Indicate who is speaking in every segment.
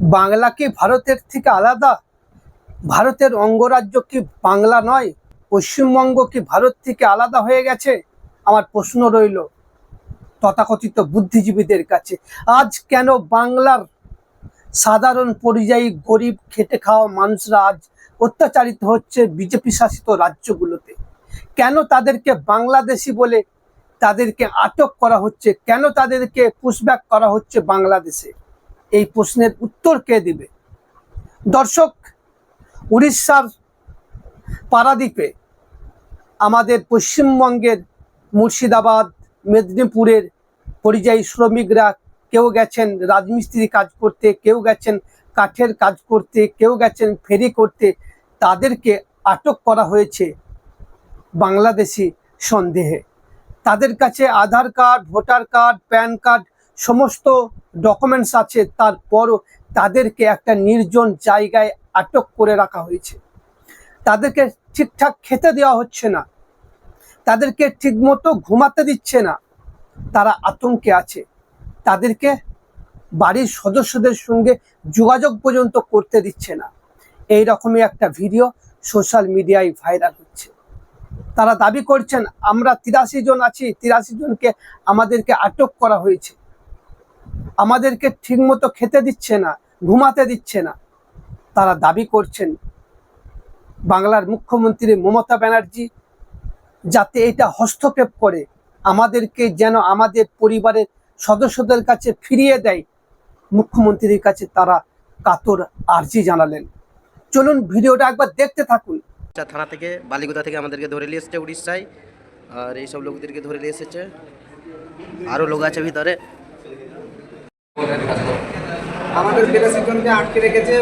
Speaker 1: বাংলা কি ভারতের থেকে আলাদা, ভারতের অঙ্গরাজ্য কি বাংলা নয় পশ্চিমবঙ্গ কি ভারত থেকে আলাদা হয়ে গেছে। আমার প্রশ্ন রইল, তথাকথিত বুদ্ধিজীবীদের কাছে, আজ কেন বাংলার সাধারণ পরিযায়ী গরিব খেটে খাওয়া মানুষরা আজ অত্যাচারিত হচ্ছে বিজেপি শাসিত রাজ্যগুলোতে? কেন তাদেরকে বাংলাদেশি বলে তাদেরকে আটক করা হচ্ছে? কেন তাদেরকে পুশব্যাক করা হচ্ছে বাংলাদেশে? এই প্রশ্নের উত্তর কে দিবে? দর্শক, উড়িষ্যার পারাদ্বীপে আমাদের পশ্চিমবঙ্গের মুর্শিদাবাদ, মেদিনীপুরের পরিযায়ী শ্রমিকরা কেউ গেছেন রাজমিস্ত্রি কাজ করতে, কেউ গেছেন কাঠের কাজ করতে, কেউ গেছেন ফেরি করতে, তাদেরকে আটক করা হয়েছে বাংলাদেশি সন্দেহে। তাদের কাছে Aadhaar card, voter card, PAN card সমস্ত ডকুমেন্টস আছে, তারপরও তাদেরকে একটা নির্জন জায়গায় আটক করে রাখা হয়েছে। তাদেরকে ঠিকঠাক খেতে দেওয়া হচ্ছে না। তাদেরকে ঠিকমতো ঘুমাতে দিচ্ছে না। তারা আতঙ্কে আছে। তাদেরকে বাড়ির সদস্যদের সঙ্গে যোগাযোগ পর্যন্ত করতে দিচ্ছে না। এই রকমই একটা ভিডিও সোশ্যাল মিডিয়ায় ভাইরাল হচ্ছে। তারা দাবি করছেন, আমরা তিরাশি জন আছি, তিরাশি জনকে আমাদেরকে আটক করা হয়েছে। আমাদেরকে ঠিকমতো খেতে দিচ্ছে না, ঘুমাতে দিচ্ছে না। তারা দাবি করছেন বাংলার মুখ্যমন্ত্রী মমতা ব্যানার্জি যাতে এটা হস্তক্ষেপ করে, আমাদেরকে যেন আমাদের পরিবারের সদস্যদের কাছে ফিরিয়ে দেয়। মুখ্যমন্ত্রীর কাছে তারা কাতর আর্জি জানালেন। চলুন ভিডিওটা একবার দেখতে থাকুন।
Speaker 2: থানা থেকে, বালিগুদা থেকে আমাদেরকে ধরে নিয়ে এসেছে উড়িষ্যায়। আর এইসব লোকদেরকে ধরে নিয়ে এসেছে। আরও লোক আছে ভিতরে।
Speaker 3: আমাদের বিরাশি জনকে আটকে রেখেছে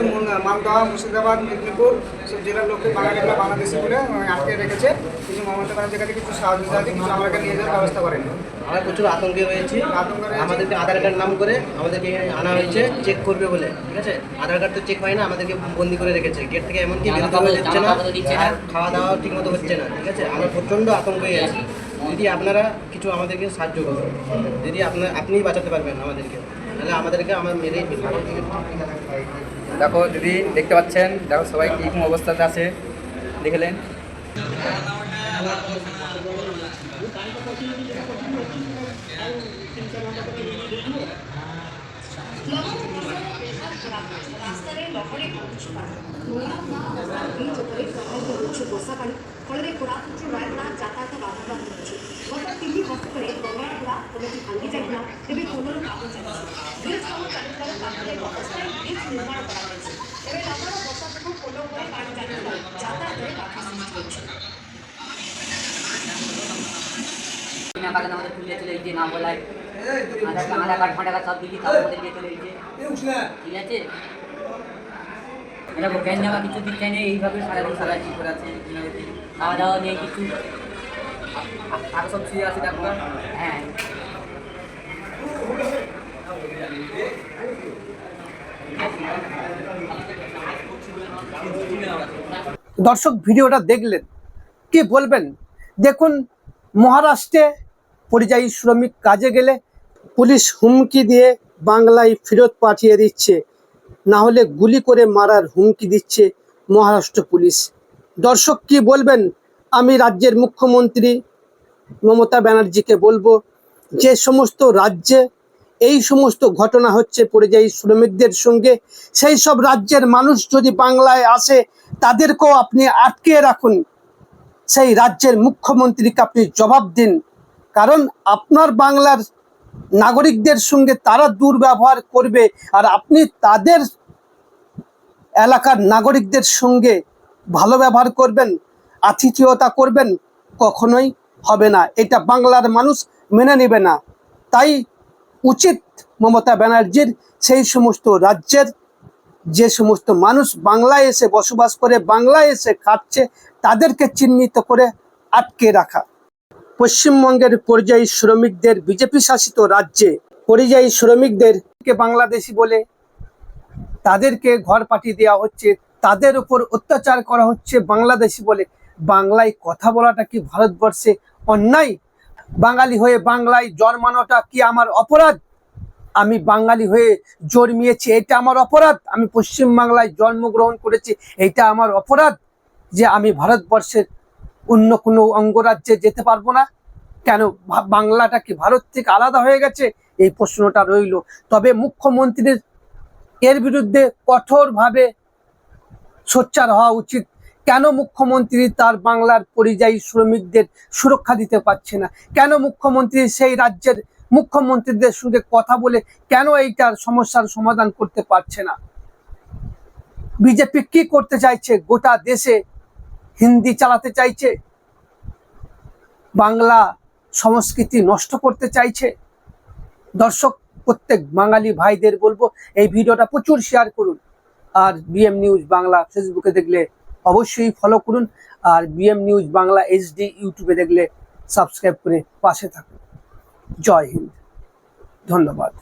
Speaker 3: মালদহ মুর্শিদাবাদ মেদিনীপুর সব জেলার লোককে বাঙালিগুলো বাংলাদেশি বলে আটকে রেখেছে। কিছু মমতা ব্যানার্জির কাছে কিছু সাহায্য সাহায্য কিছু আমাকে নিয়ে যাওয়ার ব্যবস্থা করেন।
Speaker 2: আমরা প্রচুর আতঙ্কে রয়েছি।
Speaker 3: আতঙ্কে
Speaker 2: আমাদেরকে আধার কার্ড নাম করে আমাদেরকে আনা হয়েছে চেক করবে বলে ঠিক আছে? আধার কার্ড তো চেক হয় না আমাদেরকে বন্দি করে রেখেছে। গেট থেকে এমনকি বেরোতে দিচ্ছে না। খাওয়া দাওয়া ঠিক মতো হচ্ছে না ঠিক আছে? আমরা প্রচণ্ড আতঙ্কে আছি। যদি আপনারা কিছু আমাদেরকে সাহায্য করেন যদি আপনার আপনি বাঁচাতে পারবেন আমাদেরকে, তাহলে আমাদেরকে আমার মেরেই
Speaker 4: দেখো দিদি দেখতে পাচ্ছেন, দেখো সবাই কীরকম অবস্থাতে আছে। দেখলেন
Speaker 5: ফলে পুরাতত্ত্ব রায়পুরা যাতায়াত বাধাপ্রাপ্ত হচ্ছে গত তিনটি হস্তরে গঙ্গাপুরা কোনোটি ভাঙ্গি যাই না তেমনি কোনোর কাম চালিয়েছে ব্রিজ কাম চালু করার পাখে অবস্থায় ব্রিজ নির্মাণ করা করে পানি জানি যাতায়াতের
Speaker 6: বাধা সৃষ্টি আমাদের পুরুলিয়া জেলায় যে না বলায় আধার কার্ড আধার কার্ড সব দিলি তাও আমাদের দিয়ে চলে এসেছে। ঠিক আছে? এটা ফ্যান জামা কিছু দিচ্ছে না এইভাবে সারাদিন সারাচ্ছি করাচ্ছে খাওয়া দাওয়া নেই কিছু? আর সব শুয়ে আছে দেখো। হ্যাঁ।
Speaker 1: দর্শক ভিডিওটা দেখলেন। কি বলবেন? দেখুন মহারাষ্ট্রে পরিযায়ী শ্রমিক কাজে গেলে পুলিশ হুমকি দিয়ে বাংলায় ফেরত পাঠিয়ে দিচ্ছে। না হলে গুলি করে মারার হুমকি দিচ্ছে মহারাষ্ট্র পুলিশ। দর্শক কি বলবেন? আমি রাজ্যের মুখ্যমন্ত্রী মমতা ব্যানার্জিকে বলব, যে সমস্ত রাজ্যে এই সমস্ত ঘটনা হচ্ছে পরিযায়ী শ্রমিকদের সঙ্গে, সেই সব রাজ্যের মানুষ যদি বাংলায় আসে, তাদেরকেও আপনি আটকে রাখুন। সেই রাজ্যের মুখ্যমন্ত্রীকে আপনি জবাব দিন। কারণ আপনার বাংলার নাগরিকদের সঙ্গে তারা দুর্ব্যবহার করবে আর আপনি তাদের এলাকার নাগরিকদের সঙ্গে ভালো ব্যবহার করবেন, আতিথেয়তা করবেন, কখনোই হবে না। এটা বাংলার মানুষ মেনে নেবে না। তাই উচিত মমতা ব্যানার্জির সেই সমস্ত রাজ্যের যে সমস্ত মানুষ বাংলায় এসে বসবাস করে, বাংলায় এসে খাচ্ছে তাদেরকে চিহ্নিত করে আটকে রাখা। পশ্চিমবঙ্গের পরিযায়ী শ্রমিকদের বিজেপি শাসিত রাজ্যে পরিযায়ী শ্রমিকদেরকে বাংলাদেশি বলে তাদেরকে ঘর পাঠিয়ে দেওয়া হচ্ছে, তাদের উপর অত্যাচার করা হচ্ছে বাংলাদেশি বলে। বাংলায় কথা বলাটা কি ভারতবর্ষে অন্যায়? বাঙালি হয়ে বাংলায় জন্মানোটা কি আমার অপরাধ? আমি বাঙালি হয়ে জন্মিয়েছি, এটা আমার অপরাধ। আমি পশ্চিমবাংলায় জন্মগ্রহণ করেছি, এটা আমার অপরাধ যে আমি ভারতবর্ষের অন্য কোনো অঙ্গরাজ্যে যেতে পারব না। কেন? বাংলাটা কি ভারত থেকে আলাদা হয়ে গেছে? এই প্রশ্নটা রইল। তবে মুখ্যমন্ত্রীর এর বিরুদ্ধে কঠোরভাবে সোচ্চার হওয়া উচিত। কেন মুখ্যমন্ত্রী তার বাংলার পরিযায়ী শ্রমিকদের সুরক্ষা দিতে পারছে না? কেন মুখ্যমন্ত্রী সেই রাজ্যের মুখ্যমন্ত্রীদের সঙ্গে কথা বলে কেন এইটার সমস্যার সমাধান করতে পারছে না? বিজেপি কি করতে চাইছে? গোটা দেশে হিন্দি চালাতে চাইছে। বাংলা সংস্কৃতি নষ্ট করতে চাইছে। দর্শক, প্রত্যেক বাঙালি ভাইদের বলব, এই ভিডিওটা প্রচুর শেয়ার করুন। আর বিএম নিউজ বাংলা ফেসবুকে দেখলে অবশ্যই ফলো করুন। আর বিএম নিউজ বাংলা এইচডি ইউটিউবে দেখলে সাবস্ক্রাইব করে পাশে থাকুন। জয় হিন্দ। ধন্যবাদ।